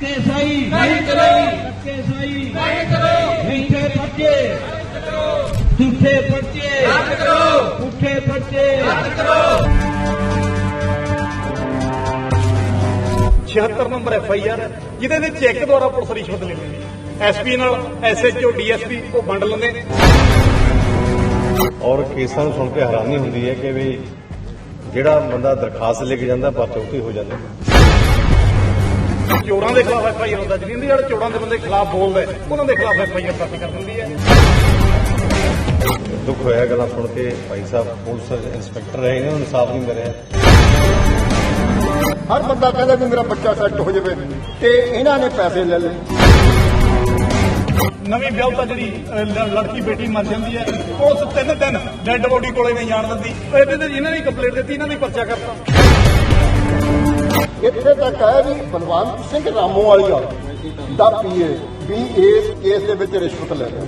ਧੱਕੇ ਸਹੀ ਨਹੀਂ ਕਰੋ। ਧੱਕੇ ਸਹੀ ਨਹੀਂ ਕਰੋ। ਝੂਠੇ ਪਰਚੇ ਝੂਠੇ ਪਰਚੇ ਰੱਦ ਕਰੋ। ਝੂਠੇ ਪਰਚੇ ਰੱਦ ਕਰੋ। 76 ਨੰਬਰ ਐਫ ਆਈ ਆਰ ਜਿਹਦੇ ਵਿੱਚ ਚੈੱਕ ਦੁਆਰਾ ਪੁਲਿਸ ਰਿਸ਼ਵਤ ਲੈ ਲੈਂਦੀ ਹੈ ਐਸਪੀ ਨਾਲ ਐਸਐਚਓ ਡੀਐਸਪੀ ਉਹ ਵੰਡ ਲੈਂਦੇ ਔਰ ਕੇਸਾਂ ਨੂੰ ਸੁਣ ਕੇ ਹੈਰਾਨੀ ਹੁੰਦੀ ਹੈ ਕਿ ਵੀ ਜਿਹੜਾ ਬੰਦਾ ਦਰਖਾਸਤ ਲੈ ਕੇ ਜਾਂਦਾ ਪਰਚੌਤੀ ਹੋ ਜਾਂਦਾ। ਚੋਰਾਂ ਦੇ ਖਿਲਾਫ ਐਫ ਆਈ ਆਰ ਦਰਜ ਨਹੀਂ ਹੁੰਦੀ ਜਿਹੜੇ ਚੋਰਾਂ ਦੇ ਬੰਦੇ ਖਿਲਾਫ ਬੋਲਦਾ ਉਹਨਾਂ ਦੇ ਖਿਲਾਫ ਐਫ ਆਈ ਆਰ ਦਰਜ ਕਰ ਦਿੰਦੀ ਹੈ। ਦੁੱਖ ਹੋਇਆ ਗੱਲਾਂ ਸੁਣ ਕੇ ਭਾਈ ਸਾਹਿਬ ਪੁਲਿਸ ਇੰਸਪੈਕਟਰ ਰਹੇ ਨੇ ਉਹਨੂੰ ਇਨਸਾਫ ਨਹੀਂ ਮਿਲਿਆ। ਹਰ ਬੰਦਾ ਕਹਿੰਦਾ ਵੀ ਮੇਰਾ ਬੱਚਾ ਸੈੱਟ ਹੋ ਜਾਵੇ ਤੇ ਇਹਨਾਂ ਨੇ ਪੈਸੇ ਲੈ ਲਏ। ਨਵੀਂ ਵਿਆਹ ਤਾਂ ਜਿਹੜੀ ਲ- ਲੜਕੀ ਬੇਟੀ ਮਰ ਜਾਂਦੀ ਹੈ ਉਸ ਤਿੰਨ ਦਿਨ ਡੈੱਡ ਬੋਡੀ ਕੋਲੇ ਨਹੀਂ ਜਾਣ ਦਿੰਦੀ। ਇਹਦੇ ਤੇ ਇਹਨਾਂ ਨੇ ਕੰਪਲੇਂਟ ਦਿੱਤੀ ਇਹਨਾਂ ਨੇ ਪਰਚਾ ਕਰਤਾ। ਇੱਥੇ ਤੱਕ ਹੈ ਵੀ ਬਲਵੰਤ ਸਿੰਘ ਰਾਮੋ ਵਾਲੀਆ ਦਾ ਪੀਏ, ਵੀ ਇਸ ਕੇਸ ਦੇ ਵਿੱਚ ਰਿਸ਼ਵਤ ਲੈ ਰਿਹਾ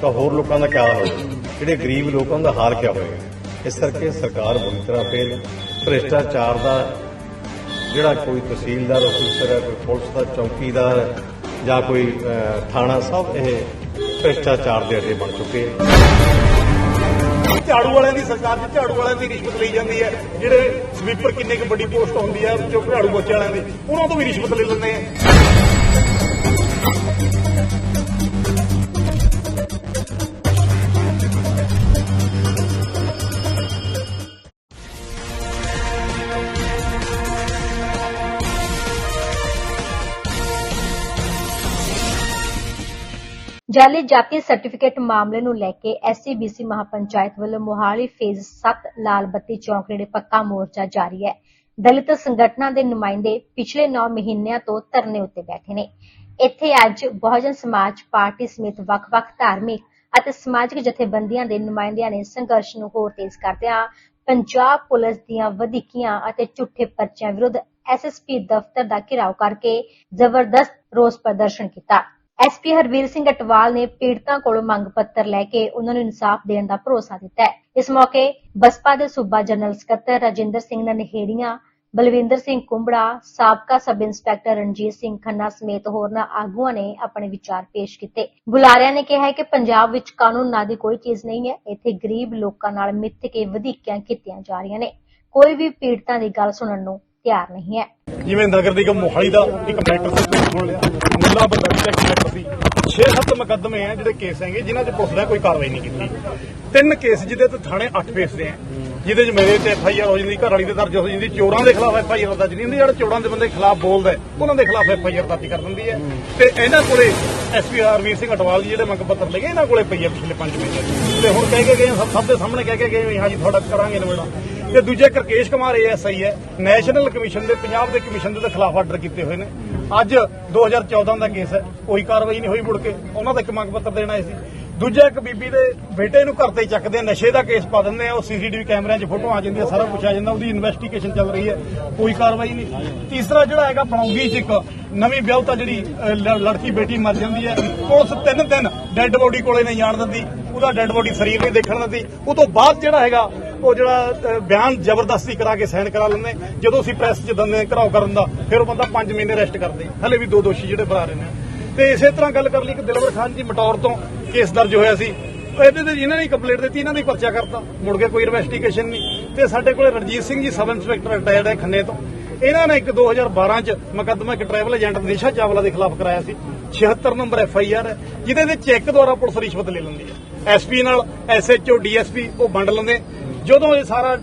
ਤਾਂ ਹੋਰ ਲੋਕਾਂ ਦਾ ਕਿਆ ਹੋਏਗਾ ਜਿਹੜੇ ਗਰੀਬ ਲੋਕਾਂ ਦਾ ਹਾਲ ਕਿਆ ਹੋਏਗਾ ਇਸ ਕਰਕੇ ਸਰਕਾਰ ਬੁਰੀ ਤਰ੍ਹਾਂ ਫੇਲ ਭ੍ਰਿਸ਼ਟਾਚਾਰ ਦਾ ਜਿਹੜਾ ਕੋਈ ਤਹਿਸੀਲਦਾਰ ਅਫਸਰ ਹੈ, ਕੋਈ ਪੁਲਿਸ ਦਾ, ਚੌਕੀਦਾਰ ਜਾਂ ਕੋਈ ਥਾਣਾ ਸਭ ਇਹ ਭ੍ਰਿਸ਼ਟਾਚਾਰ ਦੇ ਅੱਡੇ ਬਣ ਚੁੱਕੇ ਹੈ। ਝਾੜੂ ਵਾਲਿਆਂ ਦੀ ਸਰਕਾਰ 'ਚ ਝਾੜੂ ਵਾਲਿਆਂ ਦੀ ਰਿਸ਼ਵਤ ਲਈ ਜਾਂਦੀ ਹੈ। ਜਿਹੜੇ ਸਵੀਪਰ ਕਿੰਨੇ ਕੁ ਵੱਡੀ ਪੋਸਟ ਹੁੰਦੀ ਹੈ ਜੋ ਝਾੜੂ ਬੱਚੇ ਵਾਲਿਆਂ ਦੀ, ਉਹਨਾਂ ਤੋਂ ਵੀ ਰਿਸ਼ਵਤ ਲੈ ਲੈਂਦੇ ਆ। ਜਾਲੀ ਜਾਤੀ ਸਰਟੀਫਿਕੇਟ ਮਾਮਲੇ ਨੂੰ ਲੈ ਕੇ ਐਸਸੀਬੀਸੀ ਮਹਾਪੰਚਾਇਤ ਵੱਲੋਂ ਮੋਹਾਲੀ ਫੇਜ਼ 7 ਲਾਲ ਬੱਤੀ ਚੌਂਕ ਨੇੜੇ ਪੱਕਾ ਮੋਰਚਾ ਜਾਰੀ ਹੈ। ਦਲਿਤ ਸੰਗਠਨਾਂ ਦੇ ਨੁਮਾਇੰਦੇ ਪਿਛਲੇ 9 ਮਹੀਨਿਆਂ ਤੋਂ ਧਰਨੇ ਉੱਤੇ ਬੈਠੇ ਨੇ। ਇੱਥੇ ਅੱਜ ਬਹੁਜਨ ਸਮਾਜ ਪਾਰਟੀ ਸਮੇਤ ਵੱਖ-ਵੱਖ ਧਾਰਮਿਕ ਅਤੇ ਸਮਾਜਿਕ ਜਥੇਬੰਦੀਆਂ ਦੇ ਨੁਮਾਇੰਦਿਆਂ ਨੇ ਸੰਘਰਸ਼ ਨੂੰ ਹੋਰ ਤੇਜ਼ ਕਰਦਿਆਂ ਪੰਜਾਬ ਪੁਲਿਸ ਦੀਆਂ ਵਧੀਕੀਆਂ ਅਤੇ ਝੂਠੇ ਪਰਚਿਆਂ ਵਿਰੁੱਧ ਐਸਐਸਪੀ ਦਫ਼ਤਰ ਦਾ ਘਿਰਾਓ ਕਰਕੇ ਜ਼ਬਰਦਸਤ ਰੋਸ ਪ੍ਰਦਰਸ਼ਨ ਕੀਤਾ। ਐਸਪੀ ਹਰਵੀਰ ਸਿੰਘ ਅਟਵਾਲ ਨੇ ਪੀੜਤਾਂ ਕੋਲੋਂ ਮੰਗ ਪੱਤਰ ਲੈ ਕੇ ਉਹਨਾਂ ਨੂੰ ਇਨਸਾਫ ਦੇਣ ਦਾ ਭਰੋਸਾ ਦਿੱਤਾ ਹੈ। ਇਸ ਮੌਕੇ ਬਸਪਾ ਦੇ ਸੂਬਾ ਜਨਰਲ ਸਕੱਤਰ ਰਾਜਿੰਦਰ ਸਿੰਘ ਨਨਹੇੜੀਆਂ, ਬਲਵਿੰਦਰ ਸਿੰਘ ਕੁੰਬੜਾ, ਸਾਬਕਾ ਸਬ ਇੰਸਪੈਕਟਰ ਰਣਜੀਤ ਸਿੰਘ ਖੰਨਾ ਸਮੇਤ ਹੋਰਨਾਂ ਆਗੂਆਂ ਨੇ ਆਪਣੇ ਵਿਚਾਰ ਪੇਸ਼ ਕੀਤੇ। ਬੁਲਾਰਿਆਂ ਨੇ ਕਿਹਾ ਕਿ ਪੰਜਾਬ ਵਿੱਚ ਕਾਨੂੰਨ ਨਾਂ ਦੀ ਕੋਈ ਚੀਜ਼ ਨਹੀਂ ਹੈ। ਇੱਥੇ ਗਰੀਬ ਲੋਕਾਂ ਨਾਲ ਮਿੱਥ ਕੇ ਵਧੀਕੀਆਂ ਕੀਤੀਆਂ ਜਾ ਰਹੀਆਂ ਨੇ। ਕੋਈ ਵੀ ਪੀੜਤਾਂ ਦੀ ਗੱਲ ਸੁਣਨ ਨੂੰ ਤਿਆਰ ਨਹੀਂ ਹੈ। ਜਿਵੇਂ ਨਗਰ ਨਿਗਮ ਮੋਹਾਲੀ ਦਾ ਇੱਕ ਮੈਟਰ ਸੀ ਮੁੱਲਾ ਬੰਦਾ ਦਾ ਮੈਟਰ ਸੀ। 6-7 ਮੁਕੱਦਮੇ ਆ ਜਿਹੜੇ ਕੇਸ ਹੈਗੇ ਜਿਨ੍ਹਾਂ 'ਚ ਪੁਲਿਸ ਨੇ ਕੋਈ ਕਾਰਵਾਈ ਨਹੀਂ ਕੀਤੀ। ਤਿੰਨ ਕੇਸ ਜਿਹਦੇ ਤੇ ਥਾਣੇ 8 ਫੇਸਦੇ ਆ ਜਿਹਦੇ 'ਚ ਮੇਰੇ ਤੇ ਆਰ ਹੋ ਜਾਂਦੀ ਘਰ ਵਾਲੀ ਦੇ ਦਰਜ ਹੋ ਜਾਂਦੀ ਚੋਰਾਂ ਦੇ ਖਿਲਾਫ ਐਫ ਆਈ ਆਰ ਦਰਜ ਨਹੀਂ ਹੁੰਦੀ ਜਿਹੜਾ ਚੋਰਾਂ ਦੇ ਬੰਦੇ ਖਿਲਾਫ ਬੋਲਦਾ ਹੈ, ਉਹਨਾਂ ਦੇ ਖਿਲਾਫ ਐਫ ਆਈ ਆਰ ਦਰਜ ਕਰ ਦਿੰਦੀ ਹੈ। ਤੇ ਇਹਨਾਂ ਕੋਲੇ ਐਸਪੀ ਹਰਵੀਰ ਸਿੰਘ ਅਟਵਾਲ ਜੀ ਜਿਹੜੇ ਮੰਗ ਪੱਤਰ ਲਏ ਇਹਨਾਂ ਕੋਲੇ ਪਈ ਹੈ ਪਿਛਲੇ 5 ਮਹੀਨੇ ਤੇ ਹੁਣ ਕਹਿ ਕੇ ਗਏ ਸਭ ਦੇ ਸਾਹਮਣੇ ਕਹਿ ਕੇ ਗਏ ਵੀ ਹਾਂ ਜੀ ਤੁਹਾਡਾ ਕਰਾਂਗੇ ਨਿਬੜਨਾ। ਤੇ ਦੂਜੇ ਕਰਕੇਸ਼ ਕੁਮਾਰ ਏਐਸਆਈ ਹੈ ਨੈਸ਼ਨਲ ਕਮਿਸ਼ਨ ਦੇ, ਪੰਜਾਬ ਦੇ ਕਮਿਸ਼ਨ ਦੇ ਖਿਲਾਫ ਆਰਡਰ ਕੀਤੇ ਹੋਏ ਨੇ। ਅੱਜ 2014 ਦਾ ਕੇਸ ਹੈ, ਕੋਈ ਕਾਰਵਾਈ ਨਹੀਂ ਹੋਈ ਮੁੜ ਕੇ। ਉਹਨਾਂ ਦਾ ਇੱਕ ਮੰਗ ਪੱਤਰ ਦੇਣਾ ਸੀ। ਦੂਜਾ ਇੱਕ ਬੀਬੀ ਦੇ ਬੇਟੇ ਨੂੰ ਘਰ ਤੇ ਚੱਕਦੇ ਆ, ਨਸ਼ੇ ਦਾ ਕੇਸ ਪਾ ਦਿੰਦੇ ਆ, ਉਹ ਸੀਸੀਟੀਵੀ ਕੈਮਰਿਆਂ 'ਚ ਫੋਟੋ ਆ ਜਾਂਦੀਆਂ, ਸਾਰਾ ਕੁਝ ਆ ਜਾਂਦਾ, ਉਹਦੀ ਇਨਵੈਸਟੀਗੇਸ਼ਨ ਚੱਲ ਰਹੀ ਹੈ, ਕੋਈ ਕਾਰਵਾਈ ਨਹੀਂ। ਤੀਸਰਾ ਜਿਹੜਾ ਹੈਗਾ, ਬਣਾਉਂਗੀ 'ਚ ਇੱਕ ਨਵੀਂ ਵਿਆਹ ਜਿਹੜੀ ਲੜਕੀ ਬੇਟੀ ਮਰ ਜਾਂਦੀ ਹੈ, ਪੁਲਿਸ ਤਿੰਨ ਦਿਨ ਡੈੱਡ ਬੋਡੀ ਕੋਲੇ ਨਹੀਂ ਜਾਣ ਦਿੰਦੀ, ਉਹਦਾ ਡੈੱਡ ਬੋਡੀ ਸਰੀਰ ਨਹੀਂ ਦੇਖਣ ਦਿੰਦੀ, ਉਹ ਤੋਂ ਬਾਅਦ ਜਿਹੜਾ ਹੈਗਾ, ਉਹ ਜਿਹੜਾ ਬਿਆਨ ਜ਼ਬਰਦਸਤੀ ਕਰਾ ਕੇ ਸਾਈਨ ਕਰਾ ਲੈਂਦੇ, ਜਦੋਂ ਅਸੀਂ ਪ੍ਰੈਸ 'ਚ ਦਿੰਦੇ ਹਾਂ, ਘਰਾਓ ਕਰਨ ਦਾ, ਫਿਰ ਉਹ ਬੰਦਾ 5 ਮਹੀਨੇ ਰੈਸਟ ਕਰਦੇ, ਹਲੇ ਵੀ ਦੋ ਦੋਸ਼ੀ ਜਿਹੜੇ ਫਰਾਰ ਨੇ। ਤੇ ਇਸੇ ਤਰ੍ਹਾਂ ਗੱਲ ਕਰ ਲਈ ਕਿ ਦਿਲਵਰ ਖਾਨ ਜੀ ਮਟੌਰ ਤੋਂ ਕੇਸ ਦਰਜ ਹੋਇਆ ਸੀ। ਇਹਦੇ ਤੇ ਇਹਨਾਂ ਨੇ ਕੰਪਲੇਂਟ ਦਿੱਤੀ, ਇਹਨਾਂ ਨੇ ਪਰਚਾ ਕਰਤਾ। ਮੁੜ ਕੇ ਕੋਈ ਇਨਵੈਸਟੀਗੇਸ਼ਨ ਨਹੀਂ। ਤੇ ਸਾਡੇ ਕੋਲੇ Ranjit Singh ji, sub inspector retired ਹੈ ਖੰਨੇ ਤੋਂ। ਇਹਨਾਂ ਨੇ ਇੱਕ 2012 ਚ ਮੁਕੱਦਮਾ ਇੱਕ ਟਰੈਵਲ ਏਜੰਟ ਨਿਸ਼ਾ ਚਾਵਲਾ ਦੇ ਖਿਲਾਫ ਕਰਾਇਆ ਸੀ। 76 ਨੰਬਰ ਐਫ ਆਈ ਆਰ ਹੈ, ਜਿਹਦੇ ਵਿੱਚ ਚੈੱਕ ਦੁਆਰਾ ਪੁਲਿਸ ਰਿਸ਼ਵਤ ਲੈ ਲੈਂਦੀ ਹੈ। ਐਸਪੀ ਨਾਲ ਐਸਐਚਓ ਡੀਐਸਪੀ ਉਹ ਵੰਡ ਲੈਂਦੇ। ਜਦੋਂ ਇਹ ਸਾਰਾ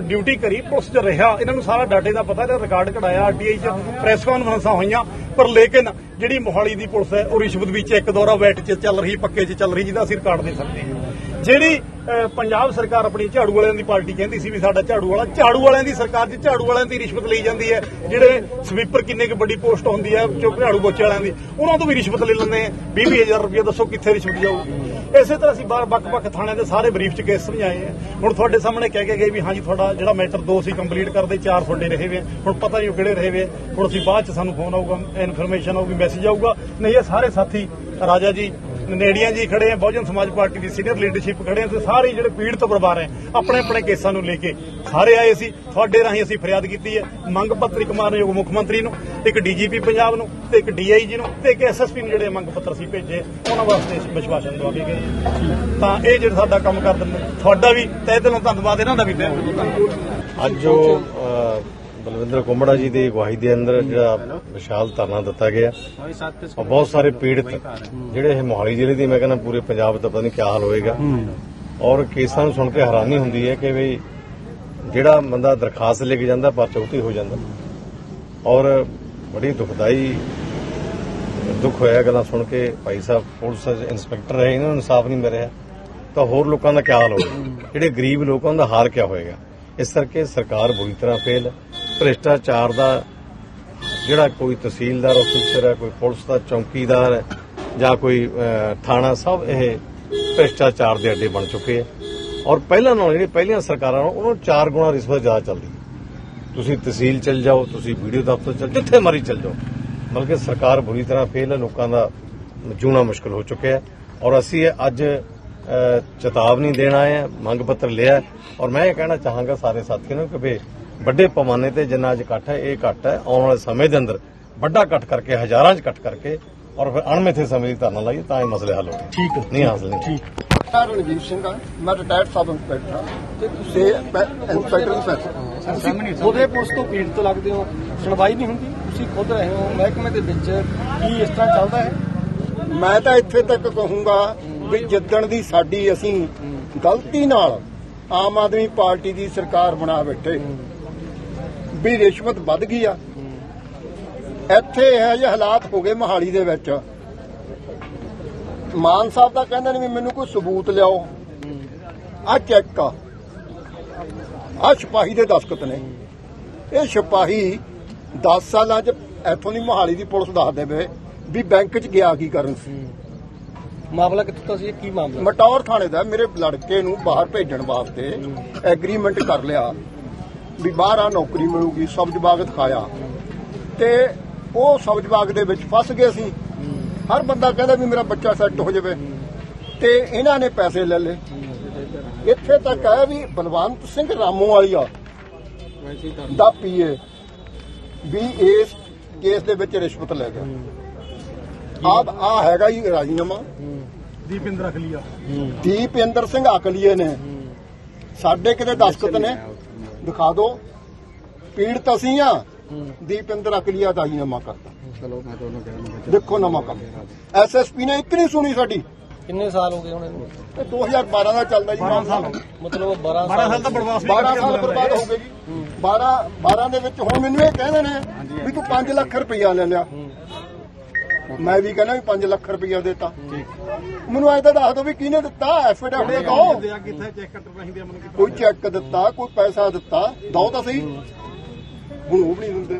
ਡਿਊਟੀ ਕਰੀ, ਪੁਲਿਸ 'ਚ ਰਿਹਾ। ਇਹਨਾਂ ਨੂੰ ਸਾਰਾ ਡਾਟੇ ਦਾ ਪਤਾ, ਇਹਦਾ ਰਿਕਾਰਡ ਕਢਾਇਆ ਆਰਟੀਆਈ 'ਚ ਪ੍ਰੈਸ ਕਾਨਫਰੰਸਾਂ ਹੋਈਆਂ। ਪਰ ਲੇਕਿਨ ਜਿਹੜੀ ਮੋਹਾਲੀ ਦੀ ਪੁਲਿਸ ਹੈ, ਉਹ ਰਿਸ਼ਵਤ ਵਿੱਚ ਇੱਕ ਦੌਰਾ ਵੈਟ 'ਚ ਚੱਲ ਰਹੀ, ਪੱਕੇ 'ਚ ਚੱਲ ਰਹੀ, ਜਿਹਦਾ ਅਸੀਂ ਰਿਕਾਰਡ ਦੇ ਸਕਦੇ ਹਾਂ। ਜਿਹੜੀ ਪੰਜਾਬ ਸਰਕਾਰ ਆਪਣੀ ਝਾੜੂ ਵਾਲਿਆਂ ਦੀ ਪਾਰਟੀ ਕਹਿੰਦੀ ਸੀ ਵੀ ਸਾਡਾ ਝਾੜੂ ਵਾਲਾ, ਝਾੜੂ ਵਾਲਿਆਂ ਦੀ ਸਰਕਾਰ 'ਚ ਝਾੜੂ ਵਾਲਿਆਂ ਦੀ ਰਿਸ਼ਵਤ ਲਈ ਜਾਂਦੀ ਹੈ। ਜਿਹੜੇ ਸਵੀਪਰ ਕਿੰਨੇ ਕੁ ਵੱਡੀ ਪੋਸਟ ਹੁੰਦੀ ਹੈ, ਜੋ ਝਾੜੂ ਬੋਚੇ ਵਾਲਿਆਂ ਦੀ, ਉਹਨਾਂ ਤੋਂ ਵੀ ਰਿਸ਼ਵਤ ਲੈ ਲੈਂਦੇ ਆ 20000 ਰੁਪਏ ਦੱਸੋ ਕਿੱਥੇ ਰਿਸ਼ਵਤ ਜਾਊਗੀ ਇਸੇ ਤਰ੍ਹਾਂ ਅਸੀਂ ਬਾਹਰ ਵੱਖ-ਵੱਖ ਥਾਣਿਆਂ ਦੇ ਸਾਰੇ ਬਰੀਫ 'ਚ ਕੇਸ ਸਮਝਾਏ ਆ ਹੁਣ ਤੁਹਾਡੇ ਸਾਹਮਣੇ ਕਹਿ ਕੇ ਗਏ ਵੀ ਹਾਂਜੀ, ਤੁਹਾਡਾ ਜਿਹੜਾ ਮੈਟਰ 2 ਸੀ ਕੰਪਲੀਟ ਕਰਦੇ, ਚਾਰ ਤੁਹਾਡੇ ਰਹੇ ਵੇ। ਹੁਣ ਪਤਾ ਨਹੀਂ ਉਹ ਕਿਹੜੇ ਰਹੇ ਵੇ। ਹੁਣ ਅਸੀਂ ਬਾਅਦ 'ਚ ਸਾਨੂੰ ਫੋਨ ਆਊਗਾ ਇਨਫੋਰਮੇਸ਼ਨ ਆਊਗੀ ਮੈਸੇਜ ਆਊਗਾ। ਨਹੀਂ, ਇਹ ਸਾਰੇ ਸਾਥੀ, ਰਾਜਾ ਜੀ ਨੇੜੀਆਂ ਜੀ ਖੜੇ ਆ, ਬਹੁਜਨ ਸਮਾਜ ਪਾਰਟੀ ਦੀ ਸੀਨੀਅਰ ਲੀਡਰਸ਼ਿਪ ਖੜੇ ਆ, ਤੇ ਸਾਰੇ ਜਿਹੜੇ ਪੀੜਤ ਪਰਿਵਾਰ ਹੈ, ਆਪਣੇ ਆਪਣੇ ਕੇਸਾਂ ਨੂੰ ਲੈ ਕੇ ਸਾਰੇ ਆਏ ਸੀ, ਤੁਹਾਡੇ ਰਾਹੀਂ ਅਸੀਂ ਫਰਿਆਦ ਕੀਤੀ ਹੈ, ਮੰਗ ਪੱਤਰ ਇੱਕ ਮੁੱਖ ਮੰਤਰੀ ਨੂੰ, ਇੱਕ ਡੀਜੀਪੀ ਪੰਜਾਬ ਨੂੰ, ਤੇ ਇੱਕ ਡੀਆਈਜੀ ਨੂੰ, ਤੇ ਇੱਕ ਐਸਐਸਪੀ ਨੂੰ ਜਿਹੜੇ ਮੰਗ ਪੱਤਰ ਅਸੀਂ ਭੇਜੇ, ਉਹਨਾਂ ਵਾਸਤੇ ਅਸੀਂ ਵਿਸ਼ਵਾਸਨ ਦਵਾ ਕੇ ਗਏ ਤਾਂ ਇਹ ਜਿਹੜਾ ਸਾਡਾ ਕੰਮ ਕਰ ਦਿੰਦੇ ਤੁਹਾਡਾ ਵੀ, ਤਹਿ ਦਿਲੋਂ ਧੰਨਵਾਦ, ਇਹਨਾਂ ਦਾ ਵੀ ਅੱਜ ਜੋ ਬਲਵਿੰਦਰ ਕੁੰਬੜਾ ਜੀ ਦੀ ਅਗਵਾਈ ਦੇ ਅੰਦਰ ਜਿਹੜਾ ਵਿਸ਼ਾਲ ਧਰਨਾ ਦਿੱਤਾ ਗਿਆ। ਔਰ ਬਹੁਤ ਸਾਰੇ ਪੀੜਤ ਜਿਹੜੇ ਇਹ ਮੋਹਾਲੀ ਜ਼ਿਲ੍ਹੇ ਦੀ ਮੈਂ ਕਹਿੰਦਾ ਪੂਰੇ ਪੰਜਾਬ ਦਾ ਪਤਾ ਨਹੀਂ ਕੀ ਹਾਲ ਹੋਏਗਾ। ਔਰ ਕੇਸਾਂ ਨੂੰ ਸੁਣ ਕੇ ਹੈਰਾਨੀ ਹੁੰਦੀ ਹੈ ਕਿ ਵੀ ਜਿਹੜਾ ਬੰਦਾ ਦਰਖਾਸਤ ਲੈ ਕੇ ਜਾਂਦਾ ਪਰਚਾ ਉੱਤੇ ਹੋ ਜਾਂਦਾ। ਔਰ ਬੜੀ ਦੁਖਦਾਈ ਦੁੱਖ ਹੋਇਆ ਗੱਲਾਂ ਸੁਣ ਕੇ ਭਾਈ ਸਾਹਿਬ ਪੁਲਿਸ ਇੰਸਪੈਕਟਰ ਰਹੇ ਇਹਨਾਂ ਨੂੰ ਇਨਸਾਫ ਨਹੀਂ ਮਿਲ ਰਿਹਾ ਤਾਂ ਹੋਰ ਲੋਕਾਂ ਦਾ ਕੀ ਹਾਲ ਹੋਵੇਗਾ ਜਿਹੜੇ ਗਰੀਬ ਲੋਕਾਂ ਦਾ ਹਾਲ ਕੀ ਹੋਏਗਾ? ਇਸ ਕਰਕੇ ਸਰਕਾਰ ਬੁਰੀ ਤਰ੍ਹਾਂ ਫੇਲ। ਭ੍ਰਿਸ਼ਟਾਚਾਰ ਦਾ ਜਿਹੜਾ ਕੋਈ ਤਹਿਸੀਲਦਾਰ ਅਫਸਰ ਹੈ, ਕੋਈ ਪੁਲਿਸ ਦਾ ਚੌਕੀਦਾਰ ਹੈ ਜਾਂ ਕੋਈ ਥਾਣਾ ਸਭ ਇਹ ਭ੍ਰਿਸ਼ਟਾਚਾਰ ਦੇ ਅੱਡੇ ਬਣ ਚੁੱਕੇ ਹੈ ਔਰ ਪਹਿਲਾਂ ਨਾਲ ਜਿਹੜੀ ਪਹਿਲੀਆਂ ਸਰਕਾਰਾਂ ਨਾਲ ਉਹਨਾਂ ਚਾਰ ਗੁਣਾ ਰਿਸ਼ਵਤ ਜ਼ਿਆਦਾ ਚੱਲਦੀ ਤੁਸੀਂ ਤਹਿਸੀਲ ਚਲ ਜਾਓ, ਤੁਸੀਂ ਵੀਡੀਓ ਦਫ਼ਤਰ ਚਲ ਜਿੱਥੇ ਮਰਜ਼ੀ ਚਲ ਜਾਓ। ਬਲਕਿ ਸਰਕਾਰ ਬੁਰੀ ਤਰ੍ਹਾਂ ਫੇਲ ਹੈ, ਲੋਕਾਂ ਦਾ ਜੂਣਾ ਮੁਸ਼ਕਲ ਹੋ ਚੁੱਕਿਆ ਹੈ। ਔਰ ਅਸੀਂ ਇਹ ਅੱਜ ਚੇਤਾਵਨੀ ਦੇਣ ਆਏ ਹਾਂ, ਮੰਗ ਪੱਤਰ ਲਿਆ ਔਰ ਮੈਂ ਇਹ ਕਹਿਣਾ ਚਾਹਾਂਗਾ ਸਾਰੇ ਸਾਥੀਆਂ ਨੂੰ ਕਿ ਵੀ ਵੱਡੇ ਪੈਮਾਨੇ ਤੇ ਜਿੰਨਾ ਅੱਜ ਇਕੱਠ ਹੈ ਇਹ ਇਕੱਠ ਹੈ ਆਉਣ ਵਾਲੇ ਸਮੇਂ ਦੇ ਅੰਦਰ ਵੱਡਾ ਇਕੱਠ ਕਰਕੇ ਹਜ਼ਾਰਾਂ 'ਚ ਇਕੱਠ ਕਰਕੇ ਔਰ ਫਿਰ ਅਣਮਿੱਥੇ ਸਮੇਂ ਦੀ ਧਰਨਾ ਲਾਈਏ ਤਾਂ ਇਹ ਮਸਲੇ ਹੱਲ ਹੋਣਗੇ। ਠੀਕ ਨਹੀਂ ਹਾਸਲ ਨਹੀਂ। ਮੈਂ ਰਣਜੀਤ ਸਿੰਘ ਆ। ਮੈਂ ਰਿਟਾਇਰਡ ਸਬ ਇੰਸਪੈਕਟਰ ਹਾਂ। ਤੇ ਮੈਂ ਇੰਸਪੈਕਟਰ ਇੰਸਪੈਕਟਰ ਤੁਸੀਂ ਖੁਦੇ ਪੁਲਿਸ ਤੋਂ ਪੀੜਤ ਲੱਗਦੇ ਹੋ। ਸੁਣਵਾਈ ਨਹੀਂ ਹੁੰਦੀ। ਤੁਸੀਂ ਖੁਦ ਰਹੇ ਹੋ। ਮਹਿਕਮੇ ਦੇ ਵਿੱਚ ਕੀ ਇਸ ਤਰ੍ਹਾਂ ਚੱਲਦਾ ਹੈ? ਮੈਂ ਤਾਂ ਇੱਥੇ ਤੱਕ ਕਹੂੰਗਾ ਵੀ ਜਿੱਦਣ ਦੀ ਸਾਡੀ ਅਸੀਂ ਗਲਤੀ ਨਾਲ ਆਮ ਆਦਮੀ ਪਾਰਟੀ ਦੀ ਸਰਕਾਰ ਬਣਾ ਬੈਠੇ। ਵੀ ਰਿਸ਼ਵਤ ਵੱਧ ਗਈ ਆ। ਇੱਥੇ ਇਹੋ ਜਿਹੇ ਹਾਲਾਤ ਹੋ ਗਏ ਮਹਾਲੀ ਦੇ ਵਿੱਚ। ਮਾਨ ਸਾਹਿਬ ਤਾਂ ਕਹਿੰਦੇ ਨੇ ਵੀ ਮੈਨੂੰ ਕੋਈ ਸਬੂਤ ਲਿਆਓ। ਆ ਚੈੱਕ ਆ। ਆ ਸਿਪਾਹੀ ਦੇ ਦਸਖਤ ਨੇ। ਇਹ ਸਿਪਾਹੀ 10 ਸਾਲਾਂ ਚ ਇੱਥੋਂ ਦੀ ਮੋਹਾਲੀ ਦੀ ਪੁਲਿਸ ਦੱਸ ਦੇਵੇ ਵੀ ਬੈਂਕ ਚ ਗਿਆ ਕੀ ਕਰਨ ਸੀ। ਮਾਮਲਾ ਕਿੱਥੋਂ ਦਾ ਸੀ? ਕੀ ਮਾਮਲਾ? ਮਟੌਰ ਥਾਣੇ ਦਾ। ਮੇਰੇ ਲੜਕੇ ਨੂੰ ਬਾਹਰ ਭੇਜਣ ਵਾਸਤੇ ਐਗਰੀਮੈਂਟ ਕਰ ਲਿਆ। ਵੀ ਬਾਹਰ ਆ ਨੌਕਰੀ ਮਿਲੂਗੀ ਸਬਜ਼ ਬਾਗ ਦਿਖਾਇਆ। ਤੇ ਉਹ ਸਬਜ਼ ਬਾਗ ਦੇ ਵਿੱਚ ਫਸ ਗਏ ਸੀ। ਹਰ ਬੰਦਾ ਕਹਿੰਦਾ ਵੀ ਮੇਰਾ ਬੱਚਾ ਸੈੱਟ ਹੋ ਜਾਵੇ। ਤੇ ਇਹਨਾਂ ਨੇ ਪੈਸੇ ਲੈ ਲਏ। ਇੱਥੇ ਤੱਕ ਹੈ ਵੀ ਬਲਵੰਤ ਸਿੰਘ ਰਾਮੋ ਵਾਲੀਆ ਦਾ ਪੀਏ ਵੀ ਇਸ ਕੇਸ ਦੇ ਵਿੱਚ ਰਿਸ਼ਵਤ ਲੈ ਗਿਆ। ਆ ਆ ਹੈਗਾ ਹੀ ਰਾਜੀਨਾਮਾ। ਦੀਪਿੰਦਰ ਅਖਲੀਆ। ਦੀਪਿੰਦਰ ਸਿੰਘ ਅਕਲੀਏ ਨੇ। ਸਾਡੇ ਕਿਤੇ ਦਸਖਤ ਨੇ। ਦਿਖਾ ਦਿਓ ਪੀੜਤ ਅਸੀਂ ਆ ਦੀਪਿੰਦਰ ਅਕਲੀਆ ਦਾ ਹੀ ਨਮਾ ਕਰਤਾ। ਚਲੋ ਮੈਂ ਤੁਹਾਨੂੰ ਕਹਿਣਾ ਦੇਖੋ ਨਮਾ ਕਰ ਐਸਐਸਪੀ ਨੇ ਇੱਕ ਨਹੀਂ ਸੁਣੀ ਸਾਡੀ। ਕਿੰਨੇ ਸਾਲ ਹੋ ਗਏ ਹੁਣ ਇਹਨੂੰ? ਇਹ 2012 ਦਾ ਚੱਲਦਾ ਜੀ 12 ਸਾਲ ਮਤਲਬ 12 12 ਸਾਲ ਤਾਂ ਬੜਵਾਸ 12 ਸਾਲ ਬਰਬਾਦ ਹੋ ਗਏ ਜੀ। 12 12 ਦੇ ਵਿੱਚ ਹੁਣ ਮੈਨੂੰ ਇਹ ਕਹਿੰਦੇ ਨੇ ਵੀ ਤੂੰ 5 ਲੱਖ ਰੁਪਈਆ ਲੈ ਲਿਆ। ਮੈਂ ਵੀ ਕਹਿੰਦਾ ਵੀ 5 ਲੱਖ ਰੁਪਈਆ ਦਿੱਤਾ। ਮੈਨੂੰ ਐਂ ਤਾਂ ਦੱਸ ਦਿਓ ਵੀ ਕਿਹਨੇ ਦਿੱਤਾ? ਐਫੀਡੈਵਿਟ ਦਿਓ ਕਿੱਥੇ ਚੈੱਕ ਕੱਟ ਰਹੀ ਦੇ ਮੈਨੂੰ ਕੋਈ ਚੈੱਕ ਦਿੱਤਾ ਕੋਈ ਪੈਸਾ ਦਿੱਤਾ। ਦੋ ਤਾਂ ਸਹੀ। ਹੁਣ ਉਹ ਵੀ ਨਹੀਂ ਦਿੰਦੇ।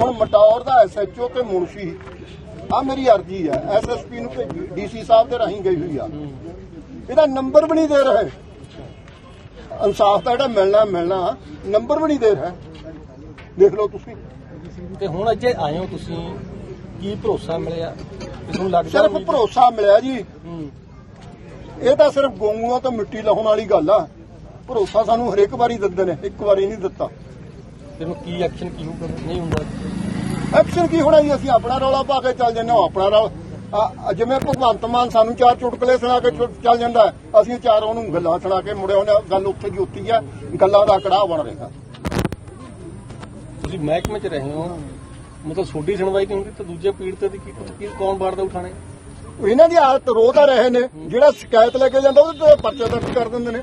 ਹੁਣ ਮਟੌਰ ਦਾ ਐਸਐਚਓ ਤੇ ਮੁਨਸ਼ੀ। ਆ ਮੇਰੀ ਅਰਜੀ ਆ ਐਸਐਸਪੀ ਨੂੰ ਭੇਜੀ ਡੀਸੀ ਸਾਹਿਬ ਦੇ ਰਾਹੀਂ ਗਈ ਹੋਈ ਆ। ਇਹਦਾ ਨੰਬਰ ਵੀ ਨਹੀਂ ਦੇ ਰਹੇ। ਇਨਸਾਫ ਦਾ ਜਿਹੜਾ ਮਿਲਣਾ ਮਿਲਣਾ। ਨੰਬਰ ਵੀ ਨਹੀਂ ਦੇ ਰਿਹਾ। ਦੇਖ ਲਓ ਤੁਸੀਂ। ਤੇ ਹੁਣ ਅੱਜੇ ਆਏ ਹੋ ਤੁਸੀਂ। ਕੀ ਭਰੋਸਾ ਮਿਲਿਆ? ਤੁਹਾਨੂੰ ਲੱਗਦਾ ਸਿਰਫ ਭਰੋਸਾ ਮਿਲਿਆ ਜੀ। ਇਹ ਤਾਂ ਸਿਰਫ ਗੋਂਗੂਆਂ ਤੋਂ ਮਿੱਟੀ ਲਾਉਣ ਵਾਲੀ ਗੱਲ ਆ। ਭਰੋਸਾ ਸਾਨੂੰ ਹਰੇਕ ਵਾਰੀ ਦਿੰਦੇ ਨੇ ਇੱਕ ਵਾਰੀ ਨਹੀਂ ਦਿੱਤਾ। ਤੈਨੂੰ ਕੀ ਐਕਸ਼ਨ ਕੀ ਹੋਊਗਾ? ਨਹੀਂ ਹੁੰਦਾ। ਐਕਸ਼ਨ ਕੀ ਹੋਣਾ ਜੀ? ਅਸੀਂ ਆਪਣਾ ਰੌਲਾ ਪਾ ਕੇ ਚੱਲ ਜੰਨੇ ਆਪਣਾ ਰੌਲਾ। ਆ- ਜਿਵੇਂ ਭਗਵੰਤ ਮਾਨ ਸਾਨੂੰ ਚਾਰ ਚੁਟਕਲੇ ਸੁਣਾ ਕੇ ਚੱਲ ਜਾਂਦਾ ਅਸੀਂ ਚਾਰ ਉਹਨੂੰ ਗੱਲਾਂ ਸੁਣਾ ਕੇ ਮੁੜੇ ਆਉਂਦੇ ਹਾਂ। ਗੱਲ ਉੱਥੇ ਉੱਤੀ ਹੈ ਗੱਲਾਂ ਦਾ ਕੜਾਹ ਬਣ ਰਿਹਾ। ਤੁਸੀਂ ਮਹਿਕਮੇ 'ਚ ਰਹੇ ਹੋ। ਮਤਲਬ ਛੋਟੀ ਸੁਣਵਾਈ ਨਹੀਂ ਹੁੰਦੀ ਤਾਂ ਦੂਜੇ ਪੀੜਤ ਦੀ ਕੀ ਕੀ ਕੌਣ ਬਾੜਦਾ ਉਠਾਣੇ? ਇਹਨਾਂ ਦੀ ਹਾਲਤ ਤਾਂ ਰਹੇ ਨੇ ਜਿਹੜਾ ਸ਼ਿਕਾਇਤ ਲੈ ਕੇ ਜਾਂਦਾ ਉਹਦੇ ਤੇ ਪਰਚਾ ਦਰਜ ਕਰ ਦਿੰਦੇ ਨੇ।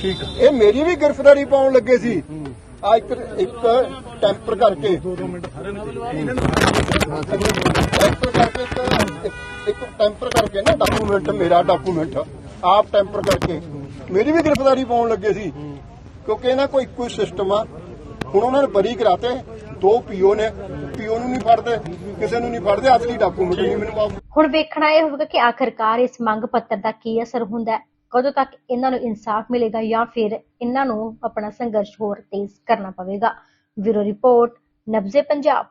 ਠੀਕ ਇਹ ਮੇਰੀ ਵੀ ਗ੍ਰਿਫਤਾਰੀ ਪਾਉਣ ਲੱਗੇ ਸੀ। ਆ ਇੱਕ ਇੱਕ ਟੈਂਪਰ ਕਰਕੇ। ਟੈਂਪਰ ਇੱਕ ਟੈਂਪਰ ਕਰਕੇ ਨਾ ਡਾਕੂਮੈਂਟ ਮੇਰਾ ਡਾਕੂਮੈਂਟ। ਆਪ ਟੈਂਪਰ ਕਰਕੇ। ਮੇਰੀ ਵੀ ਗ੍ਰਿਫਤਾਰੀ ਪਾਉਣ ਲੱਗੇ ਸੀ। ਕਿਉਂਕਿ ਇਹਨਾਂ ਕੋਈ ਇੱਕੋ ਹੀ ਸਿਸਟਮ ਆ। ਹੁਣ ਉਹਨਾਂ ਨੇ ਬਰੀ ਕਰਾਤੇ। ਦੋ ਪੀਓ ਨੇ, ਪੀਓ ਨੂੰ ਨਹੀਂ ਫੜਦੇ, ਕਿਸੇ ਨੂੰ ਨਹੀਂ ਫੜਦੇ, ਅਸਲੀ ਡਾਕੂਮੈਂਟ ਨਹੀਂ, ਮੈਨੂੰ ਵਾਪਸ ਹੁਣ ਵੇਖਣਾ ਇਹ ਹੋਵੇਗਾ ਕਿ ਆਖਰਕਾਰ ਇਸ ਮੰਗ ਪੱਤਰ ਦਾ ਕੀ ਅਸਰ ਹੁੰਦਾ ਹੈ, ਕਦੋਂ ਤੱਕ ਇਹਨਾਂ ਨੂੰ ਇਨਸਾਫ ਮਿਲੇਗਾ ਜਾਂ ਫਿਰ ਇਹਨਾਂ ਨੂੰ ਆਪਣਾ ਸੰਘਰਸ਼ ਹੋਰ ਤੇਜ਼ ਕਰਨਾ ਪਵੇਗਾ। Bureau report, Nabze Punjab.